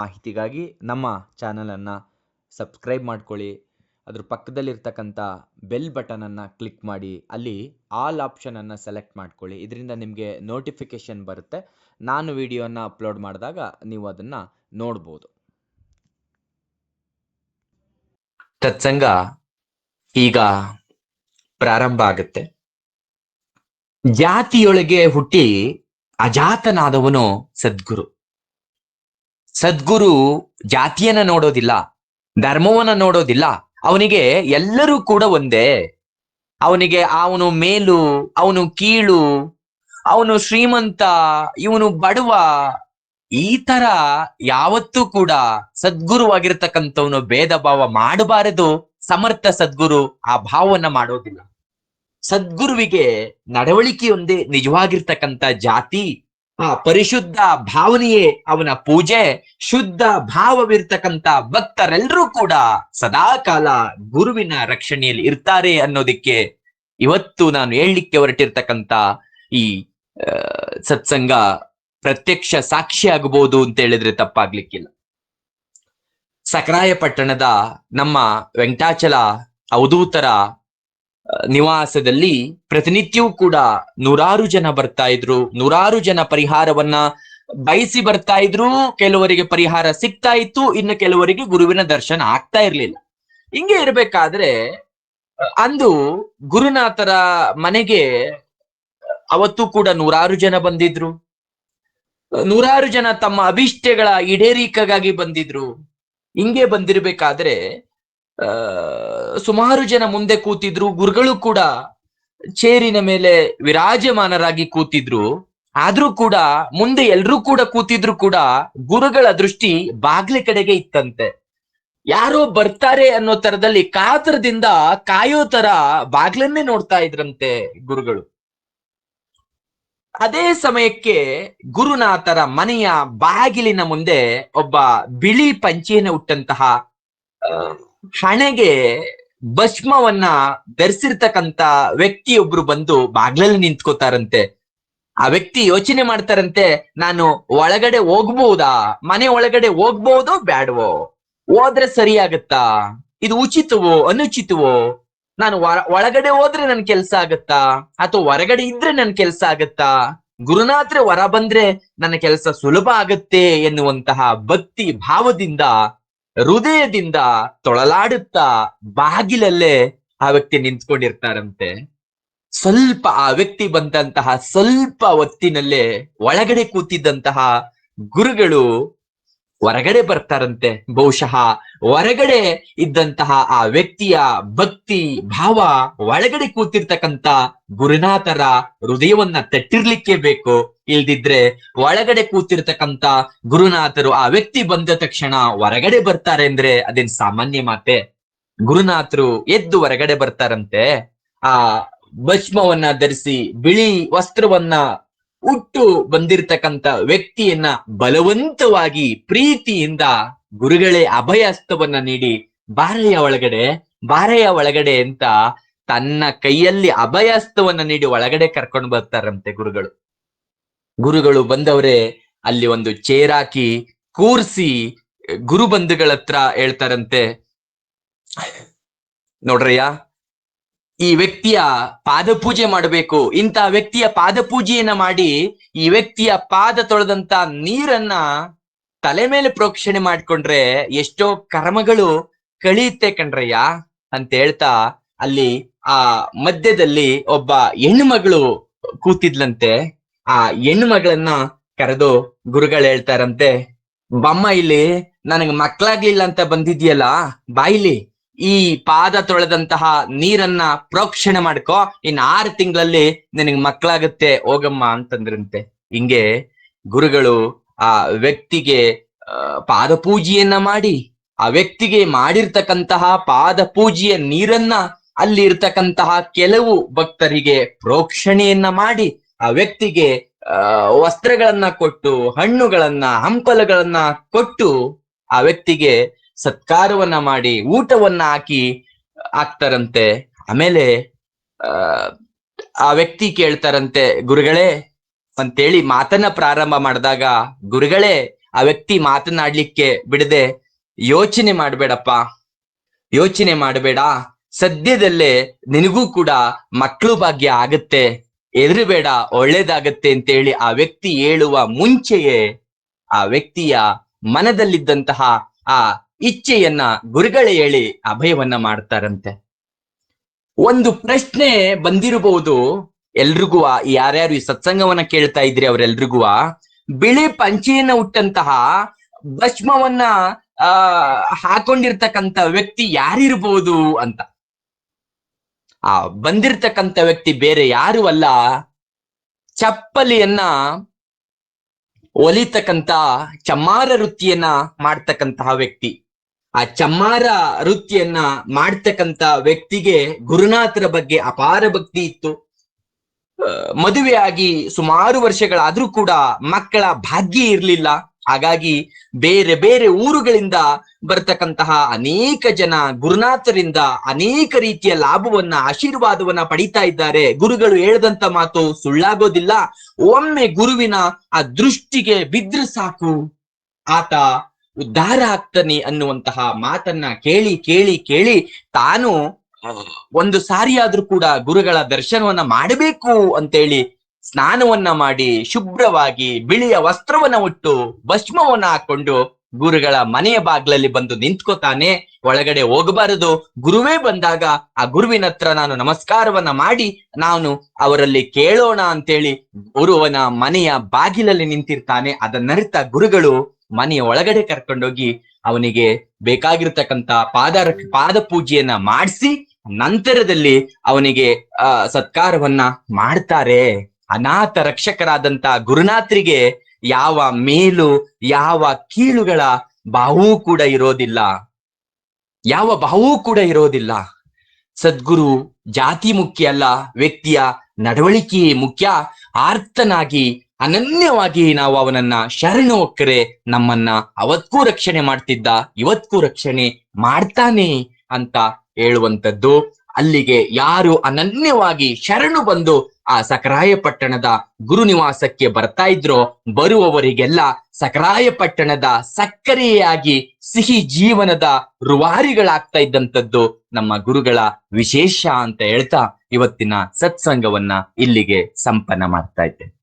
ಮಾಹಿತಿಗಾಗಿ ನಮ್ಮ ಚಾನಲನ್ನು ಸಬ್ಸ್ಕ್ರೈಬ್ ಮಾಡ್ಕೊಳ್ಳಿ. ಅದ್ರ ಪಕ್ಕದಲ್ಲಿರ್ತಕ್ಕಂಥ ಬೆಲ್ ಬಟನನ್ನು ಕ್ಲಿಕ್ ಮಾಡಿ. ಅಲ್ಲಿ ಆಲ್ ಆಪ್ಷನನ್ನು ಸೆಲೆಕ್ಟ್ ಮಾಡ್ಕೊಳ್ಳಿ. ಇದರಿಂದ ನಿಮಗೆ ನೋಟಿಫಿಕೇಷನ್ ಬರುತ್ತೆ. ನಾನು ವಿಡಿಯೋನ ಅಪ್ಲೋಡ್ ಮಾಡಿದಾಗ ನೀವು ಅದನ್ನು ನೋಡ್ಬೋದು. ತತ್ಸಂಗ ಈಗ ಪ್ರಾರಂಭ ಆಗುತ್ತೆ. ಜಾತಿಯೊಳಗೆ ಹುಟ್ಟಿ ಅಜಾತನಾದವನು ಸದ್ಗುರು. ಸದ್ಗುರು ಜಾತಿಯನ್ನ ನೋಡೋದಿಲ್ಲ, ಧರ್ಮವನ್ನ ನೋಡೋದಿಲ್ಲ, ಅವನಿಗೆ ಎಲ್ಲರೂ ಕೂಡ ಒಂದೇ. ಅವನಿಗೆ ಅವನು ಮೇಲು, ಅವನು ಕೀಳು, ಅವನು ಶ್ರೀಮಂತ, ಇವನು ಬಡವ, ಈ ತರ ಯಾವತ್ತೂ ಕೂಡ ಸದ್ಗುರುವಾಗಿರ್ತಕ್ಕಂಥವನು ಭೇದ ಭಾವ ಮಾಡಬಾರದು, ಸಮರ್ಥ ಸದ್ಗುರು ಆ ಭಾವವನ್ನ ಮಾಡೋದಿಲ್ಲ. ಸದ್ಗುರುವಿಗೆ ನಡವಳಿಕೆಯೊಂದೇ ನಿಜವಾಗಿರ್ತಕ್ಕಂಥ ಜಾತಿ ಆ ಪರಿಶುದ್ಧ ಭಾವನೆಯೇ ಅವನ ಪೂಜೆ, ಶುದ್ಧ ಭಾವವಿರ್ತಕ್ಕಂಥ ಭಕ್ತರೆಲ್ಲರೂ ಕೂಡ ಸದಾ ಕಾಲ ಗುರುವಿನ ರಕ್ಷಣೆಯಲ್ಲಿ ಇರ್ತಾರೆ ಅನ್ನೋದಕ್ಕೆ ಇವತ್ತು ನಾನು ಹೇಳಲಿಕ್ಕೆ ಹೊರಟಿರ್ತಕ್ಕಂಥ ಈ ಸತ್ಸಂಗ ಪ್ರತ್ಯಕ್ಷ ಸಾಕ್ಷಿ ಆಗಬಹುದು ಅಂತ ಹೇಳಿದ್ರೆ ತಪ್ಪಾಗ್ಲಿಕ್ಕಿಲ್ಲ. ಸಕರಾಯ ಪಟ್ಟಣದ ನಮ್ಮ ವೆಂಕಟಾಚಲ ಅವಧೂತರ ನಿವಾಸದಲ್ಲಿ ಪ್ರತಿನಿತ್ಯವೂ ಕೂಡ ನೂರಾರು ಜನ ಬರ್ತಾ ಇದ್ರು. ನೂರಾರು ಜನ ಪರಿಹಾರವನ್ನ ಬಯಸಿ ಬರ್ತಾ ಇದ್ರು. ಕೆಲವರಿಗೆ ಪರಿಹಾರ ಸಿಗ್ತಾ ಇತ್ತು. ಇನ್ನು ಕೆಲವರಿಗೆ ಗುರುವಿನ ದರ್ಶನ ಆಗ್ತಾ ಇರ್ಲಿಲ್ಲ. ಹಿಂಗೆ ಇರ್ಬೇಕಾದ್ರೆ, ಅಂದು ಗುರುನಾಥರ ಮನೆಗೆ ಅವತ್ತು ಕೂಡ ನೂರಾರು ಜನ ಬಂದಿದ್ರು. ನೂರಾರು ಜನ ತಮ್ಮ ಅಭಿಷ್ಟೆಗಳ ಈಡೇರಿಕೆಗಾಗಿ ಬಂದಿದ್ರು. ಹಿಂಗೆ ಬಂದಿರ್ಬೇಕಾದ್ರೆ ಸುಮಾರು ಜನ ಮುಂದೆ ಕೂತಿದ್ರು, ಗುರುಗಳು ಕೂಡ ಚೇರಿನ ಮೇಲೆ ವಿರಾಜಮಾನರಾಗಿ ಕೂತಿದ್ರು. ಆದ್ರೂ ಕೂಡ ಮುಂದೆ ಎಲ್ರೂ ಕೂಡ ಕೂತಿದ್ರು ಕೂಡ ಗುರುಗಳ ದೃಷ್ಟಿ ಬಾಗ್ಲ ಕಡೆಗೆ ಇತ್ತಂತೆ. ಯಾರೋ ಬರ್ತಾರೆ ಅನ್ನೋ ತರದಲ್ಲಿ ಕಾತರದಿಂದ ಕಾಯೋ ತರ ಬಾಗ್ಲನ್ನೇ ನೋಡ್ತಾ ಇದ್ರಂತೆ ಗುರುಗಳು. ಅದೇ ಸಮಯಕ್ಕೆ ಗುರುನಾಥರ ಮನೆಯ ಬಾಗಿಲಿನ ಮುಂದೆ ಒಬ್ಬ ಬಿಳಿ ಪಂಚೆಯನ್ನು ಹುಟ್ಟಂತಹ ಹಣೆಗೆ ಭಸ್ಮವನ್ನ ಧರಿಸಿರ್ತಕ್ಕಂತ ವ್ಯಕ್ತಿಯೊಬ್ರು ಬಂದು ಬಾಗ್ಲಲ್ಲಿ ನಿಂತ್ಕೋತಾರಂತೆ. ಆ ವ್ಯಕ್ತಿ ಯೋಚನೆ ಮಾಡ್ತಾರಂತೆ, ನಾನು ಒಳಗಡೆ ಹೋಗ್ಬಹುದಾ ಮನೆ ಒಳಗಡೆ ಹೋಗ್ಬಹುದೋ ಬ್ಯಾಡ್ವೋ? ಹೋದ್ರೆ ಸರಿ ಆಗತ್ತಾ ಇದು ಉಚಿತವೋ, ಅನುಚಿತವೋ? ನಾನು ಒಳಗಡೆ ಹೋದ್ರೆ ನನ್ ಕೆಲ್ಸ ಆಗತ್ತಾ? ಅಥವಾ ಹೊರಗಡೆ ಇದ್ರೆ ನನ್ ಕೆಲ್ಸ ಆಗತ್ತಾ? ಗುರುನಾಥ್ರೆ ಹೊರ ಬಂದ್ರೆ ನನ್ನ ಕೆಲಸ ಸುಲಭ ಆಗತ್ತೆ ಎನ್ನುವಂತಹ ಭಕ್ತಿ ಭಾವದಿಂದ ಹೃದಯದಿಂದ ತೊಳಲಾಡುತ್ತಾ ಬಾಗಿಲಲ್ಲೇ ಆ ವ್ಯಕ್ತಿ ನಿಂತ್ಕೊಂಡಿರ್ತಾರಂತೆ. ಸ್ವಲ್ಪ ಆ ವ್ಯಕ್ತಿ ಬಂದಂತಹ ಸ್ವಲ್ಪ ಹೊತ್ತಿನಲ್ಲೇ ಒಳಗಡೆ ಕೂತಿದ್ದಂತಹ ಗುರುಗಳು ಹೊರಗಡೆ ಬರ್ತಾರಂತೆ. ಬಹುಶಃ ಹೊರಗಡೆ ಇದ್ದಂತಹ ಆ ವ್ಯಕ್ತಿಯ ಭಕ್ತಿ ಭಾವ ಒಳಗಡೆ ಕೂತಿರ್ತಕ್ಕಂತ ಗುರುನಾಥರ ಹೃದಯವನ್ನ ತಟ್ಟಿರ್ಲಿಕ್ಕೆ ಬೇಕು. ಇಲ್ದಿದ್ರೆ ಒಳಗಡೆ ಕೂತಿರ್ತಕ್ಕಂತ ಗುರುನಾಥರು ಆ ವ್ಯಕ್ತಿ ಬಂದ ತಕ್ಷಣ ಹೊರಗಡೆ ಬರ್ತಾರೆ ಅಂದ್ರೆ ಅದೇನ್ ಸಾಮಾನ್ಯ ಮಾತೆ. ಗುರುನಾಥರು ಎದ್ದು ಹೊರಗಡೆ ಬರ್ತಾರಂತೆ. ಆ ಭಸ್ಮವನ್ನ ಧರಿಸಿ ಬಿಳಿ ವಸ್ತ್ರವನ್ನ ಉಟ್ಟು ಬಂದಿರತಕ್ಕಂತ ವ್ಯಕ್ತಿಯನ್ನ ಬಲವಂತವಾಗಿ ಪ್ರೀತಿಯಿಂದ ಗುರುಗಳೇ ಅಭಯಸ್ತವನ್ನ ನೀಡಿ ಬಾರೆಯ ಒಳಗಡೆ ಬಾರೆಯ ಒಳಗಡೆ ಅಂತ ತನ್ನ ಕೈಯಲ್ಲಿ ಅಭಯಹಸ್ತವನ್ನ ನೀಡಿ ಒಳಗಡೆ ಕರ್ಕೊಂಡು ಬರ್ತಾರಂತೆ ಗುರುಗಳು. ಗುರುಗಳು ಬಂದವರೇ, ಅಲ್ಲಿ ಒಂದು ಚೇರಾಕಿ ಕೂರಿಸಿ ಕೂರ್ಸಿ ಗುರು ಬಂಧುಗಳ ಹತ್ರ ಹೇಳ್ತಾರಂತೆ. ನೋಡ್ರಯ್ಯ ಈ ವ್ಯಕ್ತಿಯ ಪಾದಪೂಜೆ ಮಾಡಬೇಕು. ಇಂತ ವ್ಯಕ್ತಿಯ ಪಾದಪೂಜೆಯನ್ನ ಮಾಡಿ ಈ ವ್ಯಕ್ತಿಯ ಪಾದ ತೊಳೆದಂತ ನೀರನ್ನ ತಲೆ ಮೇಲೆ ಪ್ರೋಕ್ಷಣೆ ಮಾಡ್ಕೊಂಡ್ರೆ ಎಷ್ಟೋ ಕರ್ಮಗಳು ಕಳಿಯುತ್ತೆ ಕಣ್ರಯ್ಯ ಅಂತ ಹೇಳ್ತಾ ಅಲ್ಲಿ ಆ ಮಧ್ಯದಲ್ಲಿ ಒಬ್ಬ ಹೆಣ್ಣು ಮಗಳು ಕೂತಿದ್ಲಂತೆ. ಆ ಹೆಣ್ಣು ಮಗಳನ್ನ ಕರೆದು ಗುರುಗಳು ಹೇಳ್ತಾರಂತೆ ಬಮ್ಮ ಇಲ್ಲಿ, ನನಗ್ ಮಕ್ಳಾಗ್ಲಿಲ್ಲ ಅಂತ ಬಂದಿದ್ಯಲ್ಲ ಬಾಯಿಲಿ ಈ ಪಾದ ತೊಳೆದಂತಹ ನೀರನ್ನ ಪ್ರೋಕ್ಷಣೆ ಮಾಡ್ಕೋ. ಇನ್ ಆರು ತಿಂಗಳಲ್ಲಿ ನಿನಗ್ ಮಕ್ಕಳಾಗುತ್ತೆ ಹೋಗಮ್ಮ ಅಂತಂದ್ರಂತೆ. ಹಿಂಗೆ ಗುರುಗಳು ಆ ವ್ಯಕ್ತಿಗೆ ಪಾದ ಪೂಜೆಯನ್ನ ಮಾಡಿ, ಆ ವ್ಯಕ್ತಿಗೆ ಮಾಡಿರ್ತಕ್ಕಂತಹ ಪಾದ ಪೂಜೆಯ ನೀರನ್ನ ಅಲ್ಲಿ ಇರ್ತಕ್ಕಂತಹ ಕೆಲವು ಭಕ್ತರಿಗೆ ಪ್ರೋಕ್ಷಣೆಯನ್ನ ಮಾಡಿ, ಆ ವ್ಯಕ್ತಿಗೆ ವಸ್ತ್ರಗಳನ್ನ ಕೊಟ್ಟು, ಹಣ್ಣುಗಳನ್ನ, ಹಂಪಲಗಳನ್ನ ಕೊಟ್ಟು, ಆ ವ್ಯಕ್ತಿಗೆ ಸತ್ಕಾರವನ್ನ ಮಾಡಿ ಊಟವನ್ನ ಹಾಕಿ ಹಾಕ್ತಾರಂತೆ. ಆಮೇಲೆ, ಆ ವ್ಯಕ್ತಿ ಕೇಳ್ತಾರಂತೆ, ಗುರುಗಳೇ, ಅಂತೇಳಿ ಮಾತನ್ನ ಪ್ರಾರಂಭ ಮಾಡಿದಾಗ, ಗುರುಗಳೇ, ಆ ವ್ಯಕ್ತಿ ಮಾತನಾಡ್ಲಿಕ್ಕೆ ಬಿಡದೆ ಯೋಚನೆ ಮಾಡಬೇಡಪ್ಪ. ಯೋಚನೆ ಮಾಡಬೇಡ. ಸದ್ಯದಲ್ಲೇ ನಿನಗೂ ಕೂಡ ಮಕ್ಕಳು ಭಾಗ್ಯ ಆಗತ್ತೆ. ಎದುರುಬೇಡ, ಒಳ್ಳೇದಾಗತ್ತೆ ಅಂತೇಳಿ ಆ ವ್ಯಕ್ತಿ ಹೇಳುವ ಮುಂಚೆಯೇ ಆ ವ್ಯಕ್ತಿಯ ಮನದಲ್ಲಿದ್ದಂತಹ ಆ ಇಚ್ಛೆಯನ್ನ ಗುರುಗಳೇ ಹೇಳಿ ಅಭಯವನ್ನ ಮಾಡ್ತಾರಂತೆ. ಒಂದು ಪ್ರಶ್ನೆ ಬಂದಿರಬಹುದು ಎಲ್ರಿಗೂ, ಯಾರ್ಯಾರು ಈ ಸತ್ಸಂಗವನ್ನ ಕೇಳ್ತಾ ಇದ್ರಿ ಅವ್ರೆಲ್ರಿಗೂ. ಬಿಳಿ ಪಂಚೆಯನ್ನ ಹುಟ್ಟಂತಹ ಭಸ್ಮವನ್ನ, ಆ ಹಾಕೊಂಡಿರ್ತಕ್ಕಂತ ವ್ಯಕ್ತಿ ಯಾರಿರ್ಬೋದು ಅಂತ. ಆ ಬಂದಿರ್ತಕ್ಕಂತ ವ್ಯಕ್ತಿ ಬೇರೆ ಯಾರು ಅಲ್ಲ. ಚಪ್ಪಲಿಯನ್ನ ಒಲಿತಕ್ಕಂತ ಚಮ್ಮಾರ ವೃತ್ತಿಯನ್ನ ಮಾಡ್ತಕ್ಕಂತಹ ವ್ಯಕ್ತಿ. ಆ ಚಮ್ಮಾರ ವೃತ್ತಿಯನ್ನ ಮಾಡ್ತಕ್ಕಂತ ವ್ಯಕ್ತಿಗೆ ಗುರುನಾಥರ ಬಗ್ಗೆ ಅಪಾರ ಭಕ್ತಿ ಇತ್ತು. ಮದುವೆಯಾಗಿ ಸುಮಾರು ವರ್ಷಗಳಾದ್ರೂ ಕೂಡ ಮಕ್ಕಳ ಭಾಗ್ಯ ಇರಲಿಲ್ಲ. ಹಾಗಾಗಿ ಬೇರೆ ಬೇರೆ ಊರುಗಳಿಂದ ಬರ್ತಕ್ಕಂತಹ ಅನೇಕ ಜನ ಗುರುನಾಥರಿಂದ ಅನೇಕ ರೀತಿಯ ಲಾಭವನ್ನ, ಆಶೀರ್ವಾದವನ್ನ ಪಡಿತಾ ಇದ್ದಾರೆ. ಗುರುಗಳು ಹೇಳ್ದಂತ ಮಾತು ಸುಳ್ಳಾಗೋದಿಲ್ಲ. ಒಮ್ಮೆ ಗುರುವಿನ ಆ ದೃಷ್ಟಿಗೆ ಬಿದ್ರೆ ಸಾಕು. ಆತ ಉದ್ಧಾರ ಆಗ್ತಾನೆ ಅನ್ನುವಂತಹ ಮಾತನ್ನ ಕೇಳಿ ಕೇಳಿ ಕೇಳಿ ತಾನು ಒಂದು ಸಾರಿಯಾದ್ರೂ ಕೂಡ ಗುರುಗಳ ದರ್ಶನವನ್ನ ಮಾಡಬೇಕು ಅಂತೇಳಿ ಸ್ನಾನವನ್ನ ಮಾಡಿ ಶುಭ್ರವಾಗಿ ಬಿಳಿಯ ವಸ್ತ್ರವನ್ನ ಉಟ್ಟು ಭಸ್ಮವನ್ನ ಹಾಕೊಂಡು ಗುರುಗಳ ಮನೆಯ ಬಾಗ್ಲಲ್ಲಿ ಬಂದು ನಿಂತ್ಕೋತಾನೆ. ಒಳಗಡೆ ಹೋಗಬಾರದು. ಗುರುವೇ ಬಂದಾಗ ಆ ಗುರುವಿನ ಹತ್ರ ನಾನು ನಮಸ್ಕಾರವನ್ನ ಮಾಡಿ ನಾನು ಅವರಲ್ಲಿ ಕೇಳೋಣ ಅಂತೇಳಿ ಗುರುವನ ಮನೆಯ ಬಾಗಿಲಲ್ಲಿ ನಿಂತಿರ್ತಾನೆ. ಅದನ್ನರಿತ ಗುರುಗಳು ಮನೆಯ ಒಳಗಡೆ ಕರ್ಕೊಂಡೋಗಿ ಅವನಿಗೆ ಬೇಕಾಗಿರ್ತಕ್ಕಂತ ಪಾದ ಪಾದ ಪೂಜೆಯನ್ನ ಮಾಡಿಸಿ, ನಂತರದಲ್ಲಿ ಅವನಿಗೆ, ಆ, ಸತ್ಕಾರವನ್ನ ಮಾಡ್ತಾರೆ. ಅನಾಥ ರಕ್ಷಕರಾದಂತ ಗುರುನಾಥರಿಗೆ ಯಾವ ಮೇಲು, ಯಾವ ಕೀಳುಗಳ ಬಾವೂ ಕೂಡ ಇರೋದಿಲ್ಲ. ಯಾವ ಬಾವೂ ಕೂಡ ಇರೋದಿಲ್ಲ. ಸದ್ಗುರು ಜಾತಿ ಮುಖ್ಯ ಅಲ್ಲ, ವ್ಯಕ್ತಿಯ ನಡವಳಿಕೆ ಮುಖ್ಯ, ಆರ್ತನಾಗಿ ಅನನ್ಯವಾಗಿ ನಾವು ಅವನನ್ನ ಶರಣು ಒಕ್ಕರೆ, ನಮ್ಮನ್ನ ಅವತ್ಕೂ ರಕ್ಷಣೆ ಮಾಡ್ತಿದ್ದ ಇವತ್ಕೂ ರಕ್ಷಣೆ ಮಾಡ್ತಾನೆ ಅಂತ ಹೇಳುವಂತದ್ದು ಅಲ್ಲಿಗೆ ಯಾರು ಅನನ್ಯವಾಗಿ ಶರಣು ಬಂದು ಆ ಸಕರಾಯ ಪಟ್ಟಣದ ಗುರು ನಿವಾಸಕ್ಕೆ ಬರ್ತಾ ಇದ್ರೋ, ಬರುವವರಿಗೆಲ್ಲ ಸಕರಾಯ ಪಟ್ಟಣದ ಸಕ್ಕರೆಯಾಗಿ ಸಿಹಿ ಜೀವನದ ರುವಾರಿಗಳಾಗ್ತಾ ಇದ್ದಂಥದ್ದು ನಮ್ಮ ಗುರುಗಳ ವಿಶೇಷ ಅಂತ ಹೇಳ್ತಾ ಇವತ್ತಿನ ಸತ್ಸಂಗವನ್ನ ಇಲ್ಲಿಗೆ ಸಂಪನ್ನ ಮಾಡ್ತಾ ಇದ್ದೆ